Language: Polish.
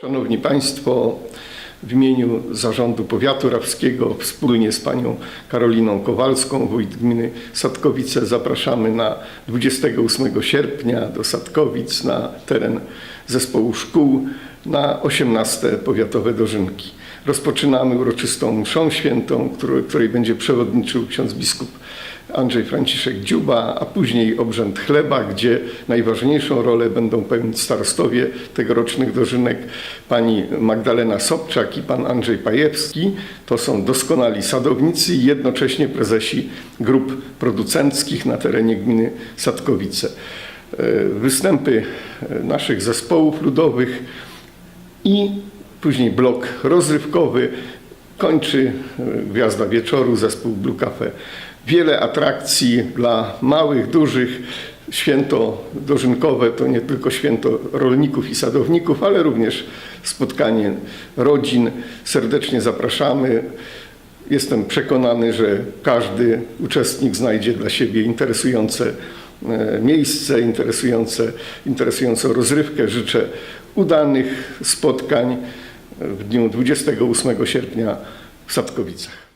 Szanowni Państwo, w imieniu Zarządu Powiatu Rawskiego wspólnie z Panią Karoliną Kowalską, wójt gminy Sadkowice, zapraszamy na 28 sierpnia do Sadkowic na teren zespołu szkół na 18 powiatowe dożynki. Rozpoczynamy uroczystą mszą świętą, której, będzie przewodniczył ksiądz biskup Andrzej Franciszek Dziuba, a później obrzęd chleba, gdzie najważniejszą rolę będą pełnić starostowie tegorocznych dożynek pani Magdalena Sobczak i pan Andrzej Pajewski. To są doskonali sadownicy i jednocześnie prezesi grup producenckich na terenie gminy Sadkowice. E, Występy e, naszych zespołów ludowych i później blok rozrywkowy. Kończy e, Gwiazda Wieczoru, zespół Blue Cafe. Wiele atrakcji dla małych, dużych. Święto dożynkowe to nie tylko święto rolników i sadowników, ale również spotkanie rodzin. Serdecznie zapraszamy. Jestem przekonany, że każdy uczestnik znajdzie dla siebie interesujące e, miejsce, interesujące, interesującą rozrywkę. Życzę udanych spotkań w dniu 28 sierpnia w Sadkowicach.